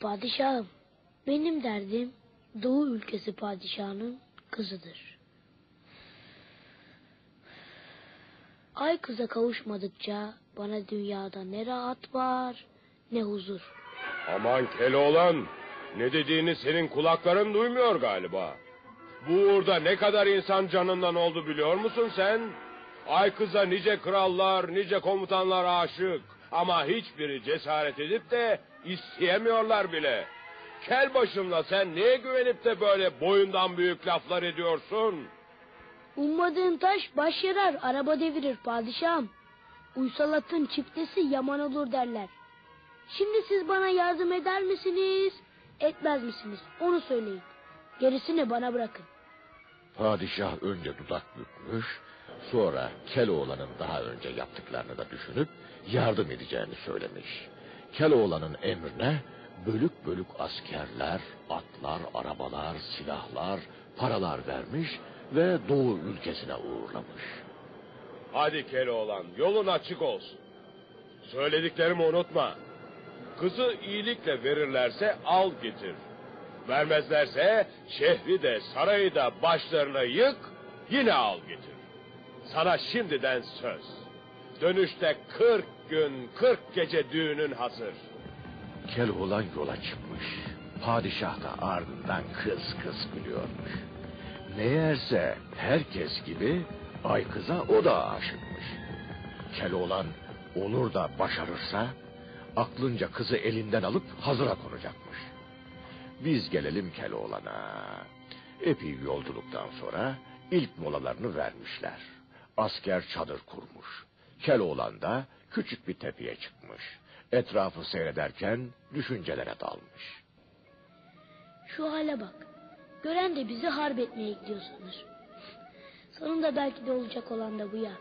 Padişahım, benim derdim Doğu ülkesi padişahının kızıdır. Ay kıza kavuşmadıkça bana dünyada ne rahat var ne huzur. Aman Keloğlan, ne dediğini senin kulakların duymuyor galiba. Bu uğurda ne kadar insan canından oldu biliyor musun sen? Ay kıza nice krallar, nice komutanlar aşık. Ama hiçbiri cesaret edip de isteyemiyorlar bile. Kel başınla sen neye güvenip de böyle boyundan büyük laflar ediyorsun? Ummadığın taş baş yarar, araba devirir padişahım. Uysal atın çiftesi yaman olur derler. Şimdi siz bana yardım eder misiniz, etmez misiniz? Onu söyleyin. Gerisini bana bırakın. Padişah önce dudak bükmüş, sonra Keloğlan'ın daha önce yaptıklarını da düşünüp yardım edeceğini söylemiş. Keloğlan'ın emrine bölük bölük askerler, atlar, arabalar, silahlar, paralar vermiş ve Doğu ülkesine uğurlamış. Hadi Keloğlan, yolun açık olsun. Söylediklerimi unutma. Kızı iyilikle verirlerse al getir. Vermezlerse şehri de sarayı da başlarına yık, yine al getir. Sana şimdiden söz. Dönüşte kırk gün, kırk gece düğünün hazır. Keloğlan yola çıkmış. Padişah da ardından kız kız gülüyormuş. Meğerse herkes gibi ay kıza o da aşıkmış. Keloğlan olur da başarırsa aklınca kızı elinden alıp hazıra konacakmış. Biz gelelim Keloğlan'a. Epey yolculuktan sonra ilk molalarını vermişler. Asker çadır kurmuş. Keloğlan da küçük bir tepeye çıkmış. Etrafı seyrederken düşüncelere dalmış. Şu hale bak. Gören de bizi harp etmeye gidiyor sanır. Sonunda belki de olacak olan da bu ya.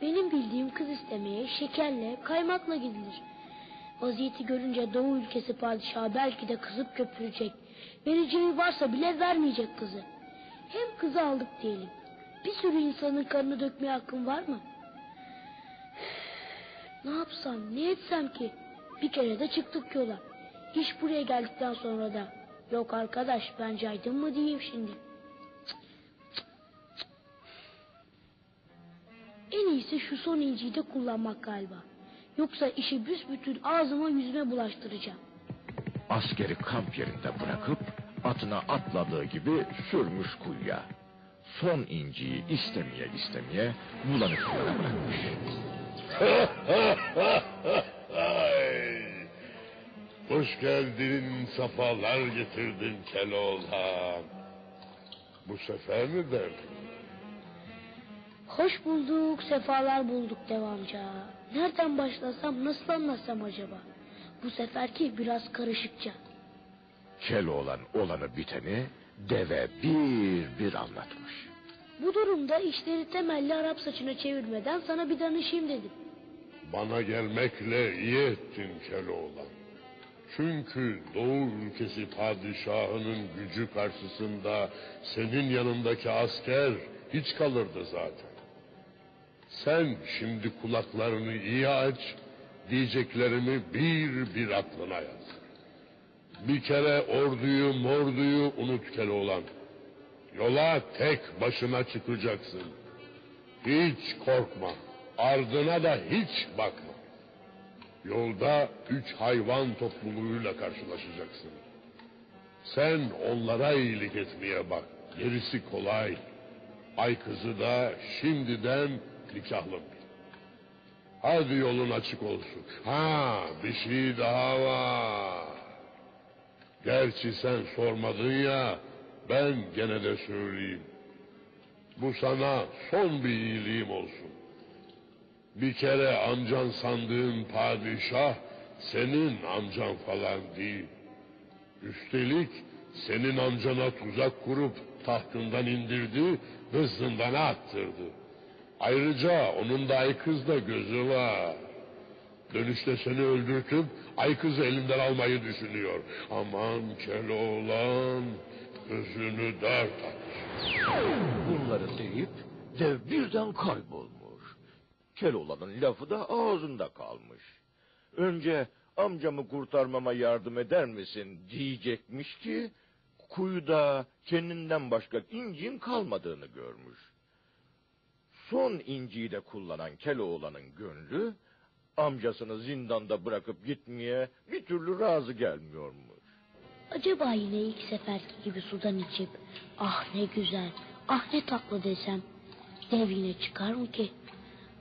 Benim bildiğim kız istemeye şekerle, kaymakla gidilir. Vaziyeti görünce Doğu ülkesi padişahı belki de kızıp köpürecek. Vereceği varsa bile vermeyecek kızı. Hem kızı aldık diyelim. Bir sürü insanın kanını dökmeye hakkım var mı? Ne yapsam, ne etsem ki? Bir kere de çıktık yola. İş buraya geldikten sonra da. Yok arkadaş ben caydım mı diyeyim şimdi. En iyisi şu son inciyi de kullanmak galiba. Yoksa işi büsbütün ağzıma yüzüme bulaştıracağım. Askeri kamp yerinde bırakıp atına atladığı gibi sürmüş kuyuya. Son inciyi istemeye istemeye bulanık sulara bırakmış. Hoş geldin, safalar getirdin Keloğlan. Bu sefer mi derdin? Hoş bulduk, sefalar bulduk devamca. Nereden başlasam, nasıl anlatsam acaba? Bu seferki biraz karışıkça. Keloğlan olanı biteni deve bir bir anlatmış. Bu durumda işleri temelli Arap saçına çevirmeden sana bir danışayım dedim. Bana gelmekle iyi ettin Keloğlan. Çünkü Doğu ülkesi padişahının gücü karşısında senin yanındaki asker hiç kalırdı zaten. Sen şimdi kulaklarını iyi aç, diyeceklerimi bir bir aklına yaz. Bir kere orduyu morduyu unut Keloğlan. Yola tek başına çıkacaksın. Hiç korkma. Ardına da hiç bakma. Yolda üç hayvan topluluğuyla karşılaşacaksın. Sen onlara iyilik etmeye bak. Gerisi kolay. Ay kızı da şimdiden nikahlı. Hadi yolun açık olsun. Ha bir şey daha var. Gerçi sen sormadın ya, ben gene de söyleyeyim. Bu sana son bir iyiliğim olsun. Bir kere amcan sandığın padişah, senin amcan falan değil. Üstelik senin amcana tuzak kurup tahtından indirdi ve zindana attırdı. Ayrıca onun da ay kızda gözü var. Dönüşte seni öldürtüp ay kızı elimden almayı düşünüyor. Aman Keloğlan gözünü dört aç. Bunları deyip dev birden kaybolmuş. Keloğlan'ın lafı da ağzında kalmış. Önce amcamı kurtarmama yardım eder misin diyecekmiş ki kuyuda kendinden başka incin kalmadığını görmüş. Son inciyi de kullanan Keloğlan'ın gönlü amcasını zindanda bırakıp gitmeye bir türlü razı gelmiyormuş. Acaba yine ilk seferki gibi sudan içip ah ne güzel, ah ne tatlı desem dev yine çıkar mı ki?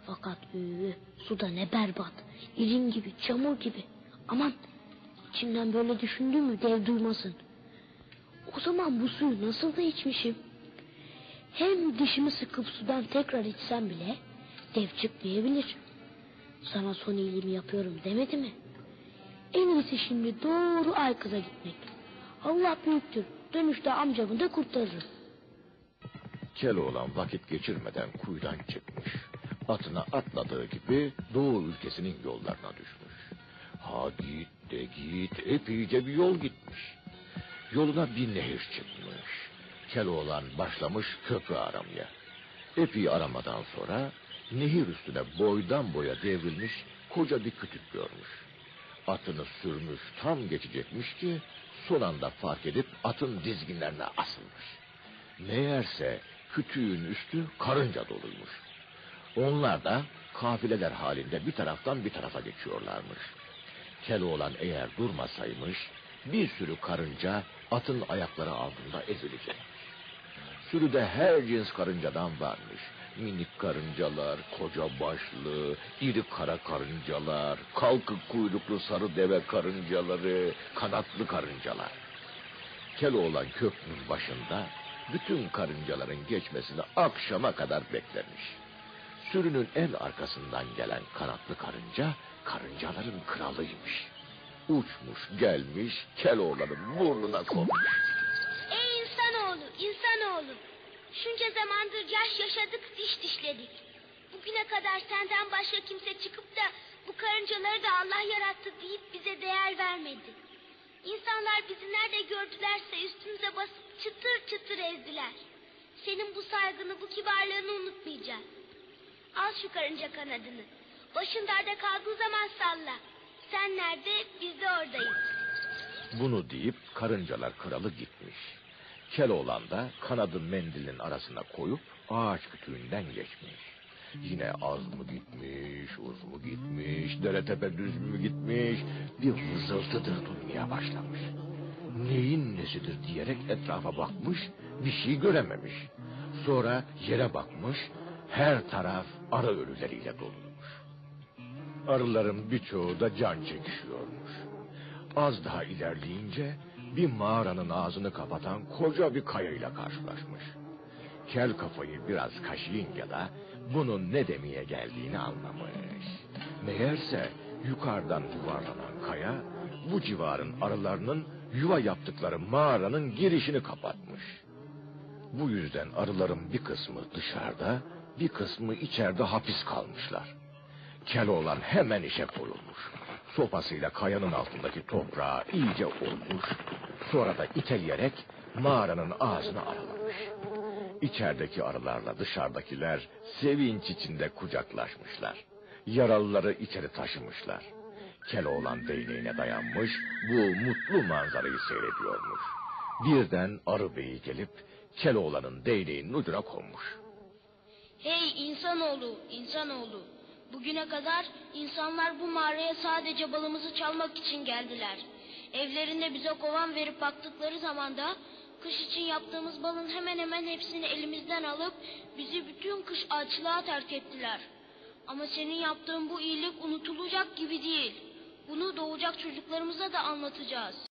Fakat üü, suda ne berbat, irin gibi, çamur gibi. Aman içimden böyle düşündüğümü dev duymasın. O zaman bu suyu nasıl da içmişim? Hem dişimi sıkıp sudan tekrar içsem bile dev çıkmayabilir. Sana son iyiliğimi yapıyorum demedi mi? En iyisi şimdi doğru ay kıza gitmek. Allah büyüktür. Dönüşte amcamı da kurtarırım. Keloğlan vakit geçirmeden kuyudan çıkmış. Atına atladığı gibi Doğu ülkesinin yollarına düşmüş. Ha git de git epeyce bir yol gitmiş. Yoluna bir nehir çıkmış. Keloğlan başlamış köprü aramaya. Epey aramadan sonra nehir üstüne boydan boya devrilmiş koca bir kütük görmüş. Atını sürmüş tam geçecekmiş ki son anda fark edip atın dizginlerine asılmış. Meğerse kütüğün üstü karınca doluymuş. Onlar da kafileler halinde bir taraftan bir tarafa geçiyorlarmış. Keloğlan eğer durmasaymış bir sürü karınca atın ayakları altında ezilecek. Sürüde her cins karıncadan varmış. Minik karıncalar, koca başlı, iri kara karıncalar, kalkık kuyruklu sarı deve karıncaları, kanatlı karıncalar. Keloğlan köprünün başında bütün karıncaların geçmesini akşama kadar beklemiş. Sürünün en arkasından gelen kanatlı karınca, karıncaların kralıymış. Uçmuş gelmiş, Keloğlan'ın burnuna konmuş. Ey insanoğlu, insanoğlu. Şunca zamandır yaş yaşadık, diş dişledik. Bugüne kadar senden başka kimse çıkıp da bu karıncaları da Allah yarattı deyip bize değer vermedi. İnsanlar bizi nerede gördülerse üstümüze basıp çıtır çıtır ezdiler. Senin bu saygını, bu kibarlığını unutmayacağız. Al şu karınca kanadını. Başın derde kaldığı zaman salla. Sen nerede, biz de oradayız. Bunu deyip karıncalar kralı gitmiş. Keloğlan da kanadı mendilin arasına koyup ağaç kütüğünden geçmiş. Yine az mı gitmiş, uz mu gitmiş, dere tepe düz mü gitmiş, bir vızıltıdır duymaya başlamış. Neyin nesidir diyerek etrafa bakmış, bir şey görememiş. Sonra yere bakmış, her taraf arı ölüleriyle doluymuş. Arıların birçoğu da can çekişiyormuş. Az daha ilerleyince bir mağaranın ağzını kapatan koca bir kayayla karşılaşmış. Kel kafayı biraz kaşıyınca da bunun ne demeye geldiğini anlamış. Meğerse yukarıdan yuvarlanan kaya bu civarın arılarının yuva yaptıkları mağaranın girişini kapatmış. Bu yüzden arıların bir kısmı dışarıda, bir kısmı içeride hapis kalmışlar. Keloğlan hemen işe koyulmuş. Sopasıyla kayanın altındaki toprağı iyice olmuş. Sonra da iteleyerek mağaranın ağzını aralamış. İçerideki arılarla dışarıdakiler sevinç içinde kucaklaşmışlar. Yaralıları içeri taşımışlar. Keloğlan değneğine dayanmış, bu mutlu manzarayı seyrediyormuş. Birden arı beyi gelip Keloğlan'ın değneğinin ucuna konmuş. Hey insanoğlu, insanoğlu. Bugüne kadar insanlar bu mağaraya sadece balımızı çalmak için geldiler. Evlerinde bize kovan verip baktıkları zaman da kış için yaptığımız balın hemen hemen hepsini elimizden alıp bizi bütün kış açlığa terk ettiler. Ama senin yaptığın bu iyilik unutulacak gibi değil. Bunu doğacak çocuklarımıza da anlatacağız.